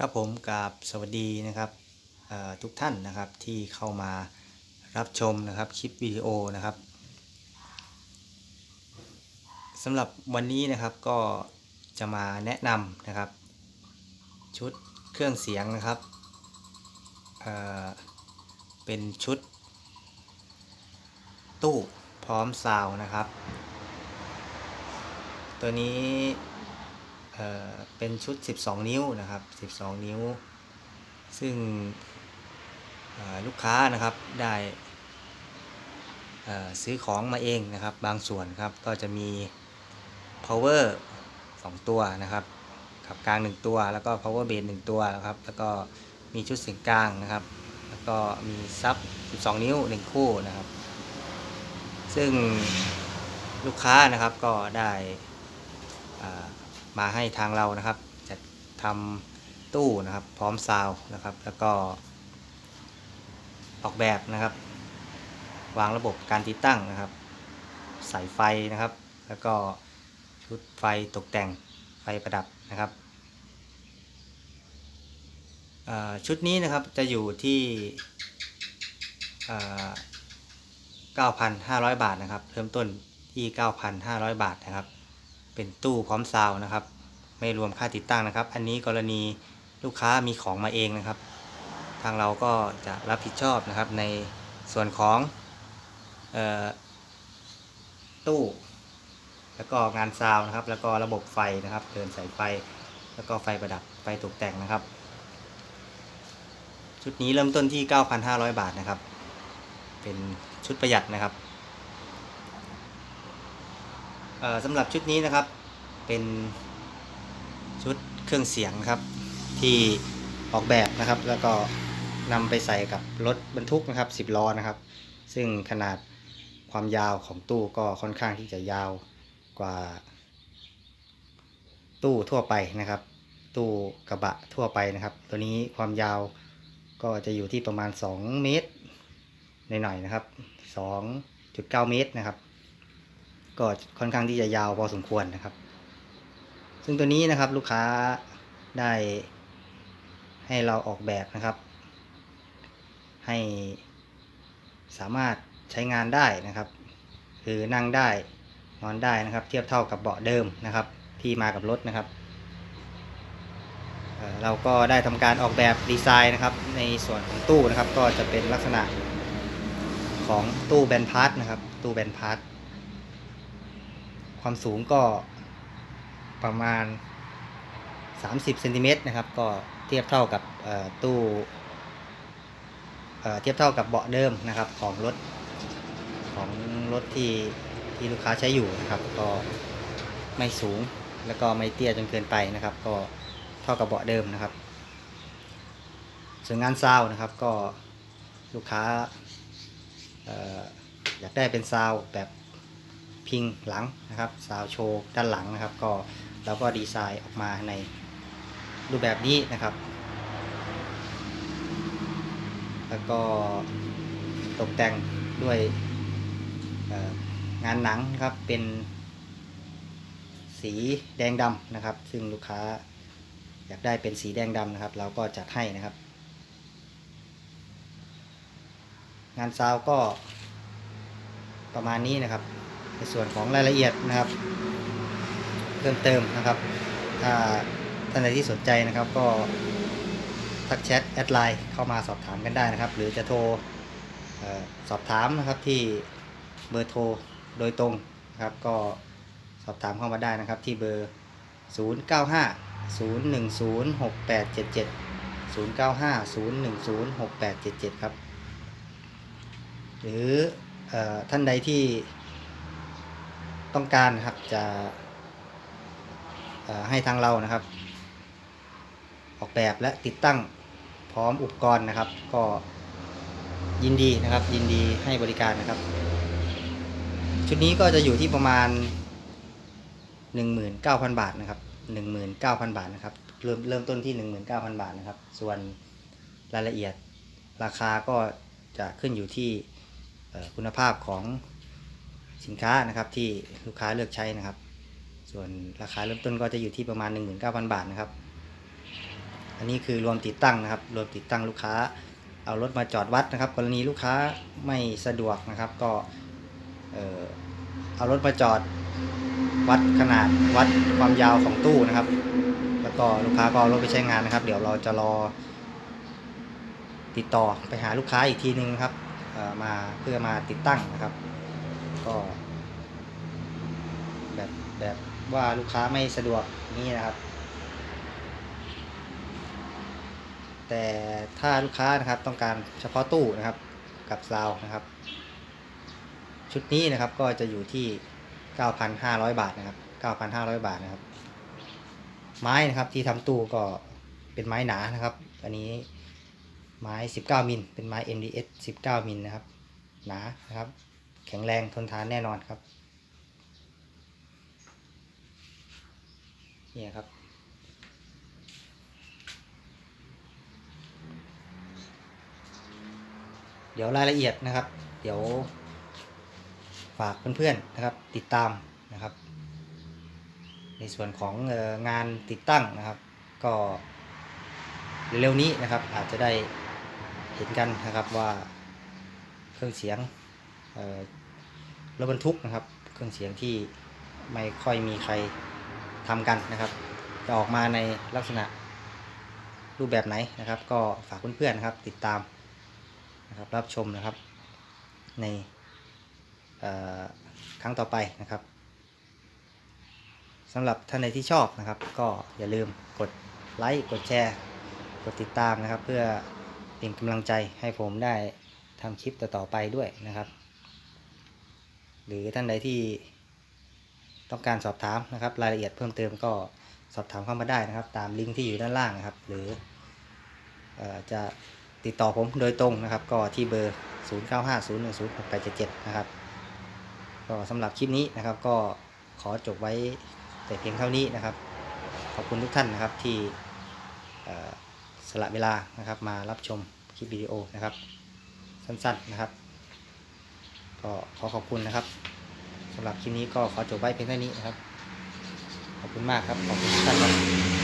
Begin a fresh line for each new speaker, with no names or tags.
ครับผมกับสวัสดีนะครับทุกท่านนะครับที่เข้ามารับชมนะครับคลิปวิดีโอนะครับสำหรับวันนี้นะครับก็จะมาแนะนำนะครับ ชุดเครื่องเสียงนะครับเเป็นชุด ตู้พร้อมซาวนะครับ ตัวนี้ เป็นชุด 12 นิ้วนะครับ 12 นิ้ว ซึ่งลูกค้านะครับได้ซื้อของมาเองนะครับ บางส่วนครับก็จะมี power 2 ตัวนะครับขับกลาง 1 ตัว แล้วก็ power base 1ตัวนะครับ แล้วก็มีชุดเสียงกลางนะครับ แล้วก็มีซับ 12 นิ้ว 1 คู่นะครับ ซึ่งลูกค้านะครับก็ได้ มาให้ทางเรานะครับจะทำตู้นะครับ พร้อมซาวนะครับ แล้วก็ ออกแบบนะครับ วางระบบการติดตั้งนะครับ สายไฟนะครับ แล้วก็ชุดไฟตกแต่งไฟประดับนะครับชุดนี้นะครับจะอยู่ที่เอ่อ9,500 บาทนะครับ เริ่มต้นที่ 9,500 บาทนะครับ เป็นตู้พร้อมซาวนะครับ ไม่รวมค่าติดตั้งนะครับ อันนี้กรณีลูกค้ามีของมาเองนะครับ ทางเราก็จะรับผิดชอบนะครับในส่วนของออตู้ แล้วก็งานซาวน์นะครับ แล้วก็ระบบไฟนะครับ เดินสายไฟ แล้วก็ไฟประดับ ไฟตกแต่งนะครับ ชุดนี้เริ่มต้นที่ 9,500 บาทนะครับ เป็นชุดประหยัดนะครับเอ่อ สำหรับชุดนี้นะครับเป็นชุดเครื่องเสียงนะครับ ที่ออกแบบนะครับ แล้วก็นำไปใส่กับรถบรรทุกนะครับ 10ล้อนะครับ ซึ่งขนาดความยาวของตู้ก็ค่อนข้างที่จะยาวกว่า ตู้ทั่วไปนะครับ ตู้กระบะทั่วไปนะครับ ตัวนี้ความยาวก็จะอยู่ที่ประมาณ 2 เมตรหน่อยๆนะครับ 2.9 เมตรนะครับ ก็ค่อนข้างที่จะยาวพอสมควรนะครับ ซึ่งตัวนี้นะครับลูกค้าได้ให้เราออกแบบนะครับ ให้สามารถใช้งานได้นะครับ คือนั่งได้นอนได้นะครับ เทียบเท่ากับเบาะเดิมนะครับ ที่มากับรถนะครับเราก็ได้ทำการออกแบบดีไซน์นะครับ ในส่วนของตู้นะครับ ก็จะเป็นลักษณะของตู้แบนพาร์ทนะครับ ตู้แบนพาร์ท ความสูงก็ประมาณ 30เซนติเมตรนะครับ ก็เทียบเท่ากับตู้เทียบเท่ากับเบาะเดิมนะครับของรถของรถที่ที่ลูกค้าใช้อยู่นะครับ ก็ไม่สูงแล้วก็ไม่เตี้ยจนเกินไปนะครับ ก็เท่ากับเบาะเดิมนะครับ ส่วนงานซาวนะครับก็ลูกค้าอออยากได้เป็นซาวแบบ พิงหลังนะครับซาวโชว์ด้านหลังนะครับ ก็เราก็ดีไซน์ออกมาในรูปแบบนี้นะครับ แล้วก็ตกแต่งด้วยงานหนังนครับเป็นสีแดงดำนะครับ ซึ่งลูกค้าอยากได้เป็นสีแดงดำนะครับ เราก็จัดให้นะครับ งานซาวก็ประมาณนี้นะครับ ในส่วนของรายละเอียดนะครับ เพิ่มเติมนะครับ ถ้าท่านใดที่สนใจนะครับก็ทักแชทแอดไลน์เข้ามาสอบถามกันได้นะครับ หรือจะโทรออสอบถามนะครับที่เบอร์โทรโดยตรงนะครับ ก็สอบถามเข้ามาได้นะครับที่เบอร์ 095 010 6877 095 010 6877 ครับ หรือออท่านใดที่ ต้องการนะครับจะให้ทางเรานะครับ ออกแบบและติดตั้งพร้อมอุปกรณ์นะครับ ก็ยินดีนะครับ ยินดีให้บริการนะครับ ชุดนี้ก็จะอยู่ที่ประมาณ 19,000 บาทนะครับ 19,000 บาทนะครับ เริ่มเริ่มต้นที่ 19,000 บาทนะครับ ส่วนรายละเอียดราคาก็จะขึ้นอยู่ที่คุณภาพของ สินค้านะครับที่ลูกค้าเลือกใช้นะครับ ส่วนราคาเริ่มต้นก็จะอยู่ที่ประมาณ 19,000 บาทนะครับ อันนี้คือรวมติดตั้งนะครับ รวมติดตั้งลูกค้าเอารถมาจอดวัดนะครับ กรณีลูกค้าไม่สะดวกนะครับ ก็เอารถมาจอดวัดขนาดวัดความยาวของตู้นะครับ แล้วก็ลูกค้าก็เอารถไปใช้งานนะครับ เดี๋ยวเราจะรอ ติดต่อไปหาลูกค้าอีกทีนึงครับมาเพื่อมาติดตั้งนะครับ ก็แบบแบบว่าลูกค้าไม่สะดวกนี่นะครับ แต่ถ้าลูกค้านะครับต้องการเฉพาะตู้นะครับกับซาวนะครับ ชุดนี้นะครับก็จะอยู่ที่ 9,500 บาทนะครับ 9,500 บาทนะครับ ไม้นะครับที่ทำตู้ก็เป็นไม้หนานะครับ อันนี้ไม้ 19 มิล เป็นไม้ MDS 19 มิลนะครับ หนานะครับ แข็งแรงทนทานแน่นอนครับเนี่ยครับ เดี๋ยวรายละเอียดนะครับ เดี๋ยวฝากเพื่อนๆนะครับ ติดตามนะครับ ในส่วนของอองานติดตั้งนะครับ ก็เร็วๆนี้นะครับอาจจะได้เห็นกันนะครับว่าเครื่องเสียง รถบรรทุกนะครับ เครื่องเสียงที่ไม่ค่อยมีใครทำกันนะครับ จะออกมาในลักษณะรูปแบบไหนนะครับ ก็ฝากเพื่อนๆนะครับ ติดตามนะครับรับชมนะครับในครั้งต่อไปนะครับสำหรับท่านใดที่ชอบนะครับ ก็อย่าลืมกดไลค์กดแชร์ กดติดตามนะครับ เพื่อเป็นกำลังใจให้ผมได้ทำคลิปต่อๆไปด้วยนะครับ หรือท่านใดที่ต้องการสอบถามนะครับ รายละเอียดเพิ่มเติมก็สอบถามเข้ามาได้นะครับ ตามลิงก์ที่อยู่ด้านล่างนะครับ หรืออจะติดต่อผมโดยตรงนะครับ ก็ที่เบอร์ 0950106877 นะครับก็สำหรับคลิปนี้นะครับ ก็ขอจบไว้แต่เพียงเท่านี้นะครับ ขอบคุณทุกท่านนะครับที่สละเวลานะครับมารับชมคลิปวิดีโอนะครับ สั้นๆนะครับ ก็ขอขอบคุณนะครับสำหรับคลิปนี้ก็ขอจบไว้เพียงเท่านี้นะครับ ขอบคุณมากครับ ขอบคุณทุกท่านครับ